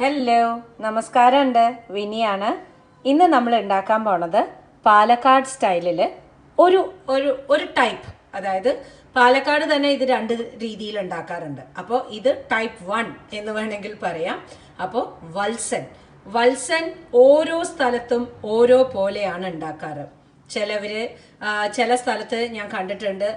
Hello നമസ്കാരമുണ്ട്. വിനിയാണ്. ഇന്ന് നമ്മൾ ഉണ്ടാക്കാൻ പോണത് പാലക്കാട് സ്റ്റൈലിൽ ഒരു ഒരു ഒരു ടൈപ്പ് അതായത് പാലക്കാട് തന്നെ ഇത് രണ്ട് രീതിയിൽ ഉണ്ടാക്കാറുണ്ട്. അപ്പോൾ ഇത് ടൈപ്പ് വൺ എന്ന് വേണമെങ്കിൽ പറയാം. അപ്പോൾ വത്സൻ. വത്സൻ ഓരോ സ്ഥലത്തും ഓരോ പോലെയാണ് ഉണ്ടാക്കാറ്. ചിലവര് ചില സ്ഥലത്ത് ഞാൻ കണ്ടിട്ടുണ്ട്.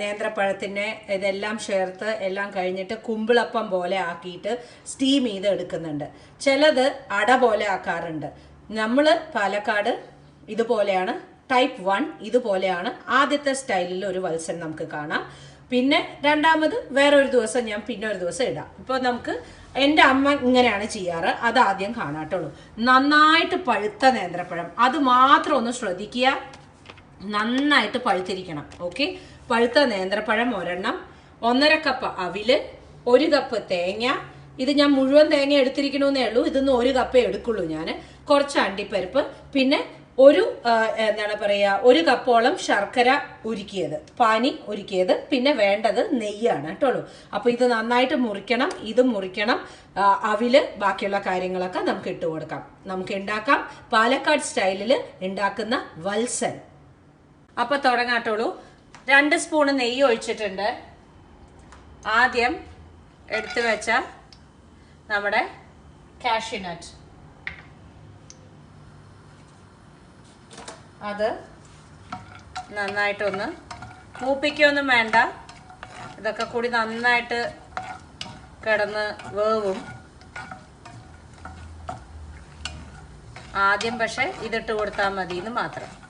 നേന്ത്രപ്പഴത്തിനെ ഇതെല്ലാം ചേർത്ത് എല്ലാം കഴിഞ്ഞിട്ട് കുമ്പിളപ്പം പോലെ ആക്കിയിട്ട് സ്റ്റീം ചെയ്ത് എടുക്കുന്നുണ്ട്. ചിലത് അട പോലെ ആക്കാറുണ്ട്. നമ്മൾ പാലക്കാട് ഇതുപോലെയാണ് ടൈപ്പ് വൺ ഇതുപോലെയാണ് ആദ്യത്തെ സ്റ്റൈലിൽ ഒരു വത്സൻ നമുക്ക് കാണാം. പിന്നെ രണ്ടാമത് വേറൊരു ദിവസം ഞാൻ പിന്നെ ഒരു ദിവസം ഇടാം. ഇപ്പോൾ നമുക്ക് എന്റെ അമ്മ ഇങ്ങനെയാണ് ചെയ്യാറ്. അത് ആദ്യം കാണാട്ടുള്ളൂ. നന്നായിട്ട് പഴുത്ത നേന്ത്രപ്പഴം. അത് മാത്രം ഒന്ന് ശ്രദ്ധിക്കുക. നന്നായിട്ട് പഴുത്തിരിക്കണം. ഓക്കെ? പഴുത്ത നേന്ത്രപ്പഴം ഒരെണ്ണം ഒന്നര കപ്പ് അവിൽ ഒരു കപ്പ് തേങ്ങ. ഇത് ഞാൻ മുഴുവൻ തേങ്ങ എടുത്തിരിക്കണമെന്നേ ഉള്ളൂ. ഇതൊന്നും ഒരു കപ്പേ എടുക്കുള്ളൂ ഞാൻ കുറച്ച് അണ്ടിപ്പരിപ്പ്. പിന്നെ ഒരു എന്താണ് പറയുക ഒരു കപ്പോളം ശർക്കര ഉരുക്കിയത് പാനി ഉരുക്കിയത് പിന്നെ വേണ്ടത് നെയ്യാണ് കേട്ടോളൂ അപ്പോൾ ഇത് നന്നായിട്ട് മുറിക്കണം ഇത് മുറിക്കണം അവിൽ ബാക്കിയുള്ള കാര്യങ്ങളൊക്കെ നമുക്ക് ഇട്ട് കൊടുക്കാം. നമുക്ക് ഉണ്ടാക്കാം പാലക്കാട് സ്റ്റൈലിൽ ഉണ്ടാക്കുന്ന വത്സൻ. അപ്പൊ തുടങ്ങാട്ടോളൂ. രണ്ട് സ്പൂണ് നെയ്യ് ഒഴിച്ചിട്ടുണ്ട്. ആദ്യം എടുത്തു വെച്ച നമ്മുടെ കാഷ്യൂനട്ട്. അത് നന്നായിട്ടൊന്ന് മൂപ്പിക്കൊന്നും വേണ്ട. ഇതൊക്കെ കൂടി നന്നായിട്ട് കിടന്ന് വേവും. ആദ്യം പക്ഷെ ഇതിട്ട് കൊടുത്താൽ മതി എന്ന് മാത്രം.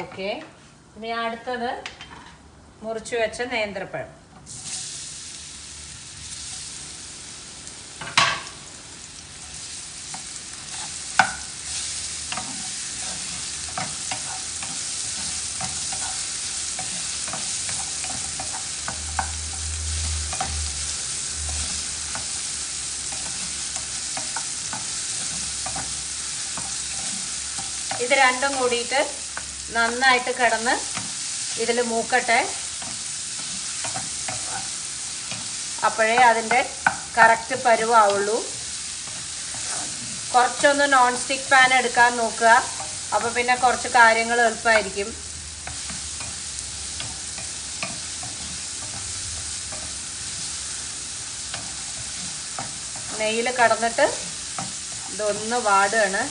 ഓക്കെ. ഇനി അടുത്തത് മുറിച്ചു വെച്ച നേന്ത്രപ്പഴം. ഇത് രണ്ടും കൂടിയിട്ട് നന്നായിട്ട് കിടന്ന് ഇതിൽ മൂക്കട്ടെ. അപ്പോഴേ അതിന്റെ കറക്റ്റ് പരുവാവുള്ളൂ. കുറച്ചൊന്ന് നോൺ സ്റ്റിക്ക് പാൻ എടുക്കാൻ നോക്കുക. അപ്പോൾ പിന്നെ കുറച്ച് കാര്യങ്ങൾ എളുപ്പമായിരിക്കും. നെയ്യിൽ കടന്നിട്ട് ഇതൊന്ന് വാടുകയാണ്.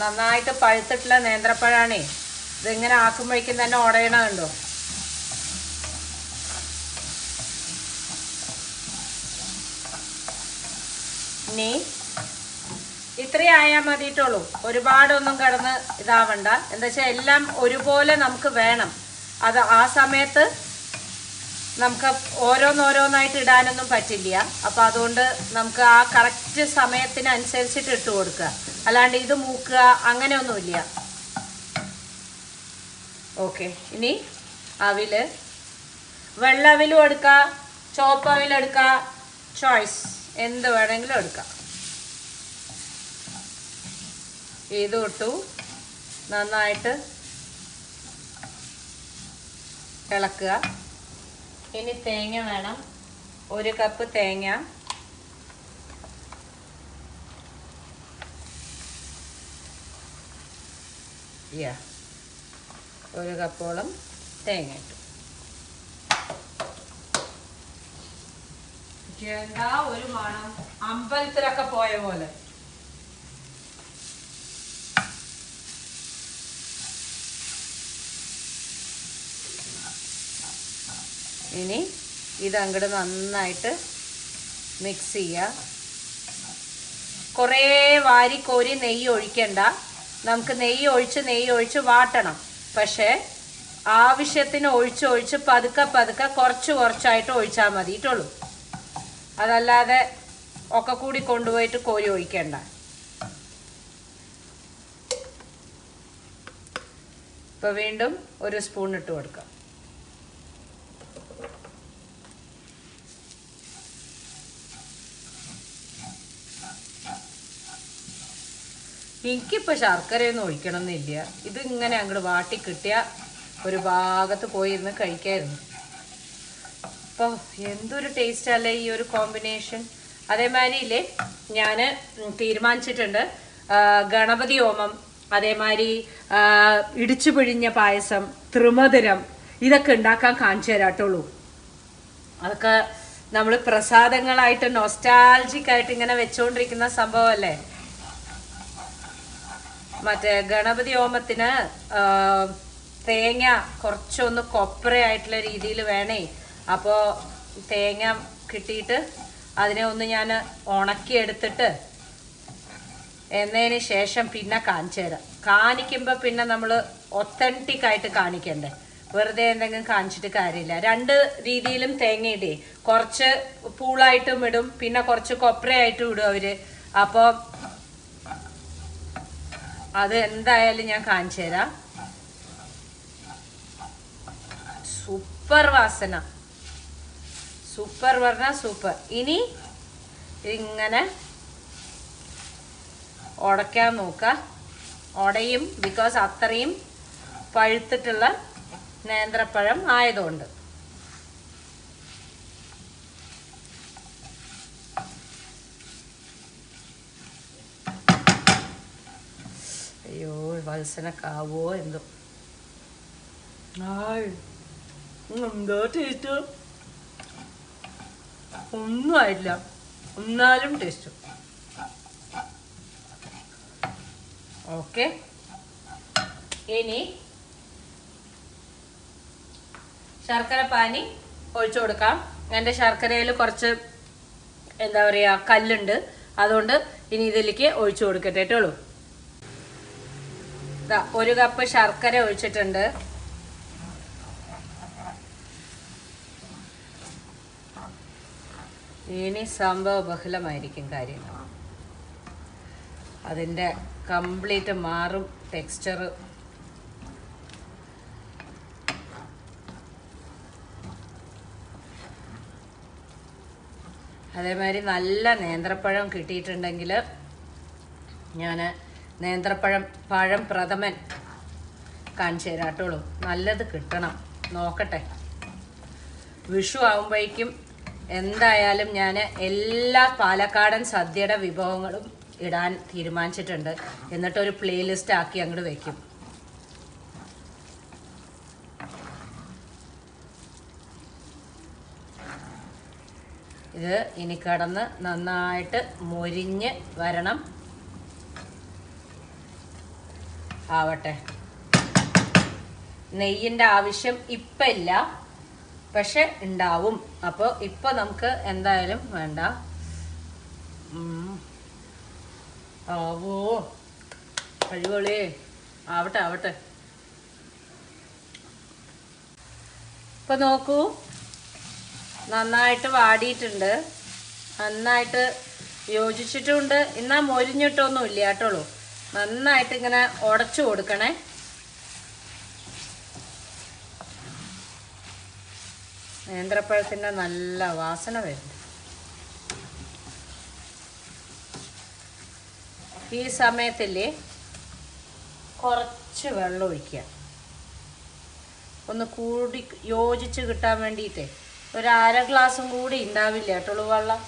നന്നായിട്ട് പഴുത്തിട്ടുള്ള നേന്ത്രപ്പഴാണേ. ഇതിങ്ങനെ ആക്കുമ്പോഴേക്കും തന്നെ ഉടയണ കണ്ടോ? ഇനി ഇത്രയും ആയാൽ മതിയിട്ടുള്ളൂ. ഒരുപാടൊന്നും കിടന്ന് ഇതാവണ്ട. എന്താ വെച്ചാൽ എല്ലാം ഒരുപോലെ നമുക്ക് വേണം. അത് ആ സമയത്ത് നമുക്ക് ഓരോന്നോരോന്നായിട്ട് ഇടാനൊന്നും പറ്റില്ല. അപ്പം അതുകൊണ്ട് നമുക്ക് ആ കറക്റ്റ് സമയത്തിനനുസരിച്ചിട്ട് ഇട്ട് കൊടുക്കുക. അല്ലാണ്ട് ഇത് മൂക്കുക അങ്ങനെയൊന്നുമില്ല. ഓക്കെ ഇനി അവിൽ. വെള്ളവിലും എടുക്കാം ചോപ്പ് അവിലെടുക്കാം ചോയ്സ് എന്ത് വേണമെങ്കിലും എടുക്കാം. ഇത് ഇട്ടു. നന്നായിട്ട് ഇളക്കുക. ഇനി തേങ്ങ വേണം. ഒരു കപ്പ് തേങ്ങ. യാ ഒരു കപ്പോളം തേങ്ങ ഇട്ടു. എന്താ ഒരു മണം. അമ്പലത്തിലൊക്കെ പോയ പോലെ. ഇനി ഇത് അങ്ങോട്ട് നന്നായിട്ട് മിക്സ് ചെയ്യുക കുറേ വാരി കോരി നെയ്യ് ഒഴിക്കണ്ട. നമുക്ക് നെയ്യ് ഒഴിച്ച് നെയ്യ് ഒഴിച്ച് വാട്ടണം. പക്ഷേ ആവശ്യത്തിന് ഒഴിച്ച് ഒഴിച്ച് പതുക്കെ പതുക്കെ കുറച്ച് കുറച്ചായിട്ട് ഒഴിച്ചാൽ മതിയിട്ടുള്ളൂ അതല്ലാതെ ഒക്കെ കൂടി കൊണ്ടുപോയിട്ട് കോരി ഒഴിക്കേണ്ട. ഇപ്പോൾ വീണ്ടും ഒരു സ്പൂൺ ഇട്ട് കൊടുക്കാം. എനിക്കിപ്പോൾ ശർക്കരയൊന്നും ഒഴിക്കണമെന്നില്ല. ഇതിങ്ങനെ അങ്ങോട്ട് വാട്ടി കിട്ടിയ ഒരു ഭാഗത്ത് പോയിരുന്ന് കഴിക്കായിരുന്നു. അപ്പോൾ എന്തൊരു ടേസ്റ്റ് അല്ലേ ഈ ഒരു കോമ്പിനേഷൻ അതേമാതിരി ഇല്ലേ ഞാൻ തീരുമാനിച്ചിട്ടുണ്ട്. ഗണപതി ഹോമം അതേമാതിരി ഇടിച്ചു പിഴിഞ്ഞ പായസം ത്രിമധുരം ഇതൊക്കെ ഉണ്ടാക്കാൻ കാണിച്ചു തരാട്ടുള്ളൂ അതൊക്കെ നമ്മൾ പ്രസാദങ്ങളായിട്ട് നോസ്റ്റാൾജിക്കായിട്ട് ഇങ്ങനെ വെച്ചുകൊണ്ടിരിക്കുന്ന സംഭവമല്ലേ മറ്റേ ഗണപതി ഹോമത്തിന് തേങ്ങ കുറച്ചൊന്ന് കൊപ്രയായിട്ടുള്ള രീതിയിൽ വേണേ. അപ്പോൾ തേങ്ങ കിട്ടിയിട്ട് അതിനെ ഒന്ന് ഞാൻ ഉണക്കിയെടുത്തിട്ട് എന്നതിന് ശേഷം പിന്നെ കാണിച്ചു തരാം. കാണിക്കുമ്പോൾ പിന്നെ നമ്മൾ ഒത്തന്റിക് ആയിട്ട് കാണിക്കണ്ടേ. വെറുതെ എന്തെങ്കിലും കാണിച്ചിട്ട് കാര്യമില്ല. രണ്ട് രീതിയിലും തേങ്ങ ഇടേ. കുറച്ച് പൂളായിട്ടും ഇടും. പിന്നെ കുറച്ച് കൊപ്രയായിട്ടും ഇടും അവർ അപ്പോൾ അത് എന്തായാലും ഞാൻ കാണിച്ചു തരാം. സൂപ്പർ വാസന. സൂപ്പർ പറഞ്ഞ സൂപ്പർ. ഇനി ഇങ്ങനെ ഉടയ്ക്കാൻ നോക്കുക. ഉടയും ബിക്കോസ് അത്രയും പഴുത്തിട്ടുള്ള നേന്ത്രപ്പഴം ആയതുകൊണ്ട്. വത്സനക്കാവോ എന്തോ. എന്തോ ടേസ്റ്റ് ഒന്നും ആയില്ല ഒന്നാലും ടേസ്റ്റ് ഓക്കെ ഇനി ശർക്കര പാനി ഒഴിച്ചു കൊടുക്കാം. എന്റെ ശർക്കരയിൽ കുറച്ച് എന്താ പറയുക കല്ലുണ്ട്. അതുകൊണ്ട് ഇനി ഇതിലേക്ക് ഒഴിച്ചു കൊടുക്കട്ടെ കേട്ടോളൂ. ഒരു കപ്പ് ശർക്കര ഒഴിച്ചിട്ടുണ്ട്. ഇനി സംഭവ ബഹുലമായിരിക്കും കാര്യങ്ങൾ. അതിന്റെ കംപ്ലീറ്റ് മാറും ടെക്സ്ചർ അതേമാതിരി നല്ല നേന്ത്രപ്പഴം കിട്ടിയിട്ടുണ്ടെങ്കിൽ ഞാൻ നേന്ത്രപ്പഴം പഴം പ്രഥമൻ കാണിച്ചു തരാട്ടുള്ളൂ നല്ലത് കിട്ടണം. നോക്കട്ടെ. വിഷു ആകുമ്പോഴേക്കും എന്തായാലും ഞാൻ എല്ലാ പാലക്കാടൻ സദ്യയുടെ വിഭവങ്ങളും ഇടാൻ തീരുമാനിച്ചിട്ടുണ്ട്. എന്നിട്ടൊരു പ്ലേലിസ്റ്റ് ആക്കി അങ്ങോട്ട് വയ്ക്കും ഇത് ഇനി കടന്ന് നന്നായിട്ട് മൊരിഞ്ഞ് വരണം. ആവട്ടെ. നെയ്യിന്റെ ആവശ്യം ഇപ്പം ഇല്ല. പക്ഷെ ഉണ്ടാവും അപ്പോൾ ഇപ്പം നമുക്ക് എന്തായാലും വേണ്ട. ആവോ. അടിപൊളി ആവട്ടെ ആവട്ടെ. ഇപ്പം നോക്കൂ. നന്നായിട്ട് വാടിയിട്ടുണ്ട്. നന്നായിട്ട് യോജിച്ചിട്ടുമുണ്ട് എന്നാൽ മൊരിഞ്ഞിട്ടൊന്നും ഇല്ല കേട്ടോളൂ. നന്നായിട്ട് ഇങ്ങനെ ഉടച്ചു കൊടുക്കണേ. നേന്ത്രപ്പഴത്തിന്റെ നല്ല വാസന വരുന്നു. ഈ സമയത്തില്ലേ കുറച്ച് വെള്ളം ഒഴിക്കുക. ഒന്ന് കൂടി യോജിച്ച് കിട്ടാൻ വേണ്ടിയിട്ട്. ഒരു അര ഗ്ലാസും കൂടി ഉണ്ടാവില്ല കേട്ടോളൂ വെള്ളം.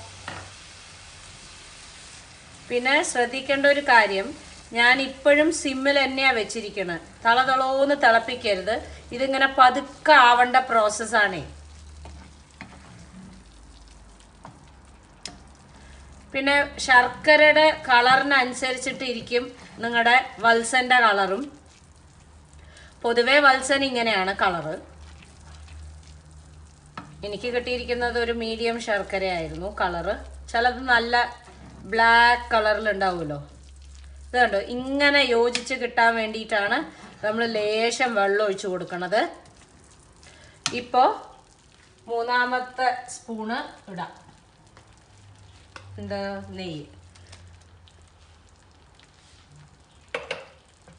പിന്നെ ശ്രദ്ധിക്കേണ്ട ഒരു കാര്യം ഞാൻ ഇപ്പോഴും സിമ്മിൽ തന്നെയാണ് വെച്ചിരിക്കുന്നത് തളതളോന്ന് തിളപ്പിക്കരുത്. ഇതിങ്ങനെ പതുക്കെ ആവേണ്ട പ്രോസസ്സാണേ പിന്നെ ശർക്കരയുടെ കളറിനനുസരിച്ചിട്ട് ഇരിക്കും നിങ്ങളുടെ വത്സന്റെ കളറും. പൊതുവേ വത്സൻ ഇങ്ങനെയാണ് കളറ്. എനിക്ക് കിട്ടിയിരിക്കുന്നത് ഒരു മീഡിയം ശർക്കരയായിരുന്നു കളറ്. ചിലത് നല്ല ബ്ലാക്ക് കളറിൽ ഇത് കണ്ടോ ഇങ്ങനെ യോജിച്ച് കിട്ടാൻ വേണ്ടിയിട്ടാണ് നമ്മൾ ലേശം വെള്ളം ഒഴിച്ചു കൊടുക്കണത്. ഇപ്പോൾ മൂന്നാമത്തെ സ്പൂണ് ഇടാം. എന്താ? നെയ്യ്.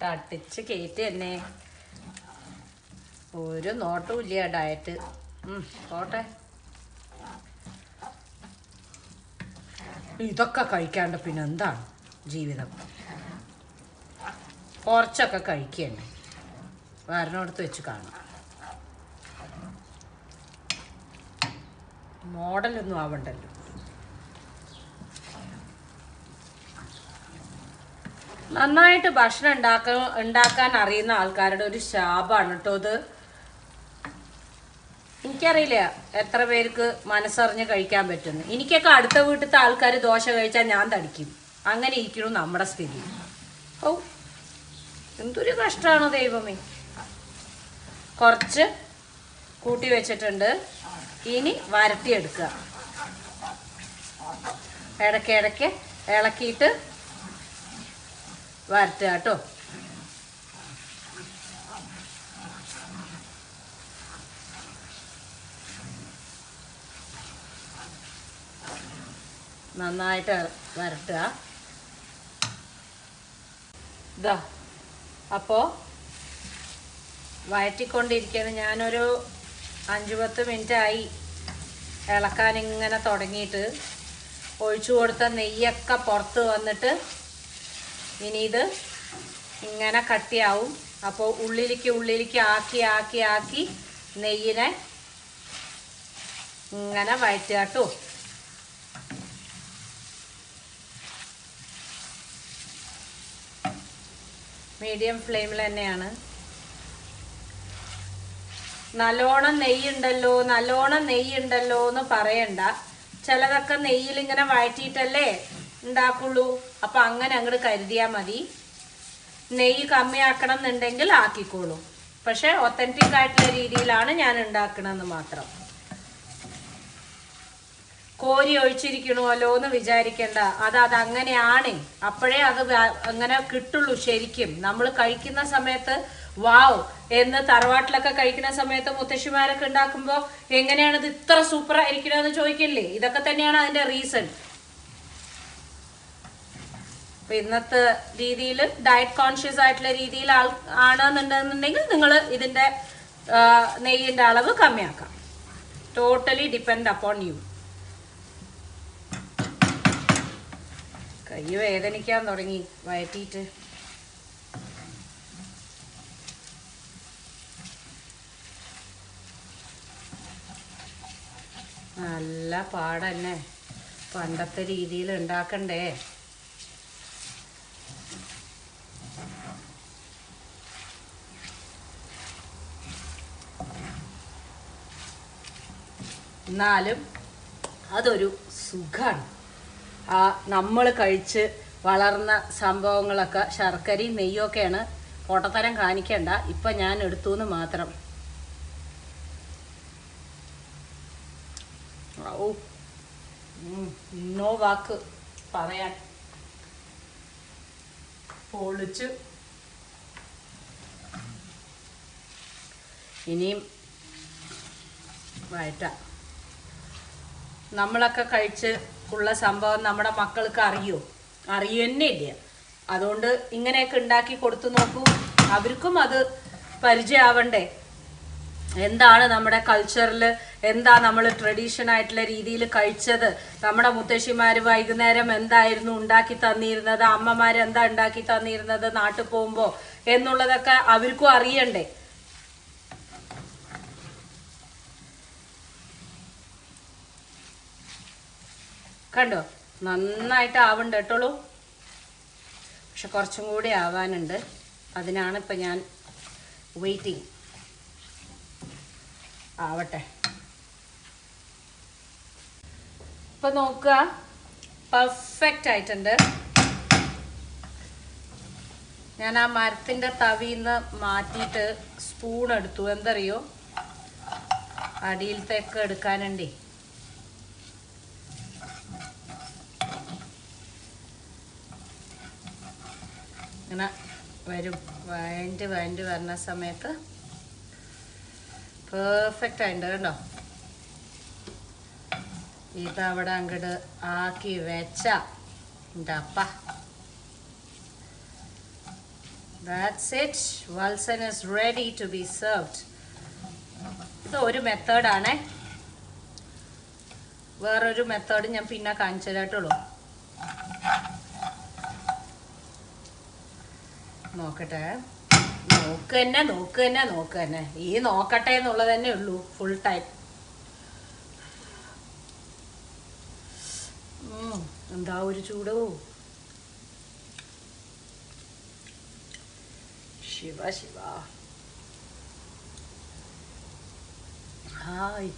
തട്ടിച്ച് കയറ്റി തന്നെ. ഒരു നോട്ടും ഇല്ല ഡയറ്റ് പോട്ടെ. ഇതൊക്കെ കഴിക്കാണ്ട് പിന്നെ എന്താണ് ജീവിതം? കുറച്ചൊക്കെ കഴിക്കുകയാണ് വരണോടത്ത് വെച്ച് കാണാം. മോഡലൊന്നും ആവണ്ടല്ലോ. നന്നായിട്ട് ഭക്ഷണം ഉണ്ടാക്കാൻ ഉണ്ടാക്കാൻ അറിയുന്ന ആൾക്കാരുടെ ഒരു ശാപാണ് കേട്ടോ ഇത്. എനിക്കറിയില്ല എത്ര പേർക്ക് മനസ്സറിഞ്ഞ് കഴിക്കാൻ പറ്റുന്നു എനിക്കൊക്കെ അടുത്ത വീട്ടിലത്തെ ആൾക്കാർ ദോശ കഴിച്ചാൽ ഞാൻ തടിക്കും. അങ്ങനെ ഇരിക്കണു നമ്മുടെ സ്ഥിതി. ഓ എന്തൊരു കഷ്ടമാണ് ദൈവമേ. കുറച്ച് കൂട്ടി വെച്ചിട്ടുണ്ട്. ഇനി വരട്ടിയെടുക്കുക. ഇടയ്ക്ക് ഇടയ്ക്ക് ഇളക്കിയിട്ട് വരട്ടുക കേട്ടോ. നന്നായിട്ട് വരട്ടുക. ഇതാ അപ്പോൾ വയറ്റിക്കൊണ്ടിരിക്കുകയാണ് ഞാനൊരു അഞ്ച് പത്ത് മിനിറ്റായി ഇളക്കാൻ ഇങ്ങനെ തുടങ്ങിയിട്ട് ഒഴിച്ചു കൊടുത്ത നെയ്യൊക്കെ പുറത്ത് വന്നിട്ട് ഇനി ഇത് ഇങ്ങനെ കട്ടിയാവും. അപ്പോൾ ഉള്ളിലേക്ക് ഉള്ളിലേക്ക് ആക്കി ആക്കി ആക്കി നെയ്യിനെ ഇങ്ങനെ വയറ്റുക കേട്ടോ. മീഡിയം ഫ്ലെയിമിൽ തന്നെയാണ്. നല്ലോണം നെയ്യുണ്ടല്ലോ നല്ലോണം നെയ്യുണ്ടല്ലോ എന്ന് പറയണ്ട. ചിലതൊക്കെ നെയ്യിൽ ഇങ്ങനെ വഴറ്റിയിട്ടല്ലേ ഉണ്ടാക്കുള്ളൂ. അപ്പൊ അങ്ങനെ അങ്ങോട്ട് കരുതിയാൽ മതി. നെയ്യ് കമ്മിയാക്കണം എന്നുണ്ടെങ്കിൽ ആക്കിക്കോളൂ. പക്ഷേ ഒത്തന്റിക് ആയിട്ടുള്ള രീതിയിലാണ് ഞാൻ ഉണ്ടാക്കണമെന്ന് മാത്രം. കോരി ഒഴിച്ചിരിക്കണമല്ലോ എന്ന് വിചാരിക്കേണ്ട. അത് അത് അങ്ങനെയാണ് അപ്പോഴേ അത് അങ്ങനെ കിട്ടുള്ളൂ ശരിക്കും. നമ്മൾ കഴിക്കുന്ന സമയത്ത് വാവ് എന്ന് തറവാട്ടിലൊക്കെ കഴിക്കുന്ന സമയത്ത് മുത്തശ്ശിമാരൊക്കെ ഉണ്ടാക്കുമ്പോൾ എങ്ങനെയാണ് ഇത് ഇത്ര സൂപ്പർ ആയിരിക്കണമെന്ന് ചോദിക്കില്ലേ? ഇതൊക്കെ തന്നെയാണ് അതിന്റെ റീസൺ അപ്പൊ ഇന്നത്തെ രീതിയിൽ ഡയറ്റ് കോൺഷ്യസ് ആയിട്ടുള്ള രീതിയിൽ ആൾ ആണെന്നുണ്ടെന്നുണ്ടെങ്കിൽ നിങ്ങൾ ഇതിന്റെ നെയ്യിന്റെ അളവ് കമ്മിയാക്കാം. ടോട്ടലി ഡിപ്പെൻഡ് അപ്പോൺ യു കൈ വേദനിക്കാൻ തുടങ്ങി വയറ്റിയിട്ട്. നല്ല പാടന്നെ. പണ്ടത്തെ രീതിയിൽ ഉണ്ടാക്കണ്ടേ? എന്നാലും അതൊരു സുഖമാണ് ആ നമ്മൾ കഴിച്ച് വളർന്ന സംഭവങ്ങളൊക്കെ ശർക്കരയും നെയ്യൊക്കെയാണ് പൊട്ടത്തരം കാണിക്കേണ്ട. ഇപ്പം ഞാൻ എടുത്തു എന്ന് മാത്രം. ഔ. ഉം, നോ വാക്ക് പറയാൻ. പൊളിച്ച്. ഇനിയും വയറ്റ നമ്മളൊക്കെ കഴിച്ച് ഉള്ള സംഭവം നമ്മുടെ മക്കൾക്ക് അറിയോ? അറിയന്നെ ഇല്ല അതുകൊണ്ട് ഇങ്ങനെയൊക്കെ ഉണ്ടാക്കി കൊടുത്തു നോക്കൂ. അവർക്കും അത് പരിചയമാവണ്ടേ? എന്താണ് നമ്മുടെ കൾച്ചറിൽ എന്താ നമ്മൾ ട്രഡീഷൻ ആയിട്ടുള്ള രീതിയിൽ കഴിച്ചത്? നമ്മുടെ മുത്തശ്ശിമാർ വൈകുന്നേരം എന്തായിരുന്നു ഉണ്ടാക്കി തന്നിരുന്നത്? അമ്മമാർ എന്താ ഉണ്ടാക്കി തന്നിരുന്നത് നാട്ടിൽ പോകുമ്പോൾ എന്നുള്ളതൊക്കെ അവർക്കും അറിയണ്ടേ? കണ്ടോ? നന്നായിട്ട് ആവുന്നുണ്ട് കേട്ടോളൂ. പക്ഷെ കുറച്ചും കൂടി ആവാനുണ്ട്. അതിനാണ് ഇപ്പം ഞാൻ വെയിറ്റിംഗ് ആവട്ടെ. ഇപ്പം നോക്കുക. പെർഫെക്റ്റ് ആയിട്ടുണ്ട്. ഞാൻ ആ മരത്തിന്റെ തവിയിൽ നിന്ന് മാറ്റിയിട്ട് സ്പൂൺ എടുത്തു. എന്തറിയോ? അടിയിലത്തേക്ക് എടുക്കാനുണ്ടേ. ഇങ്ങനെ വരും. വഴണ്ട് വഴണ്ട് വരുന്ന സമയത്ത് പെർഫെക്റ്റ് ആയിട്ടുണ്ട് കണ്ടോ ഇതവിടെ അങ്ങോട്ട് ആക്കി വെച്ച. ഡപ്പ that's it Valsan is ready to be served ഇത് ഒരു മെത്തേഡാണേ വേറൊരു മെത്തേഡ് ഞാൻ പിന്നെ കാണിച്ചു തരാട്ടുള്ളൂ. നോക്കട്ടെ. നോക്ക് തന്നെ നോക്ക് തന്നെ നോക്ക് തന്നെ ഈ നോക്കട്ടെ എന്നുള്ളത് തന്നെ ഉള്ളൂ ഫുൾ ടൈം എന്താ ഒരു ചൂടോ? ശിവ ശിവ. ഹായ്.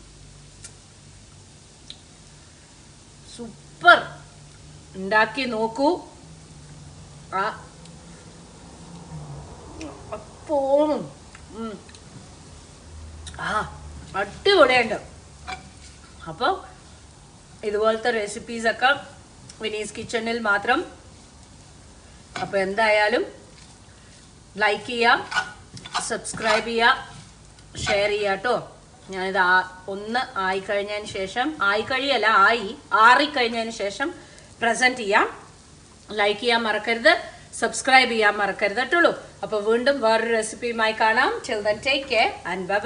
സൂപ്പർ. ഉണ്ടാക്കി നോക്കൂ. ആ ഉം. ആ അടിപൊളിയുണ്ട് അപ്പോൾ ഇതുപോലത്തെ റെസിപ്പീസൊക്കെ വിനീസ് കിച്ചണിൽ മാത്രം. അപ്പോൾ എന്തായാലും ലൈക്ക് ചെയ്യാം സബ്സ്ക്രൈബ് ചെയ്യാം ഷെയർ ചെയ്യുക കേട്ടോ ഞാനിത് ആ ഒന്ന് ആയിക്കഴിഞ്ഞതിന് ശേഷം ആയിക്കഴിയല്ല ആയി ആറിക്കഴിഞ്ഞതിന് ശേഷം പ്രസന്റ് ചെയ്യാം. ലൈക്ക് ചെയ്യാൻ മറക്കരുത് സബ്സ്ക്രൈബ് ചെയ്യാൻ മറക്കരുത് കേട്ടുള്ളൂ അപ്പോൾ വീണ്ടും വേറൊരു റെസിപ്പിയുമായി കാണാം. Children take care and bye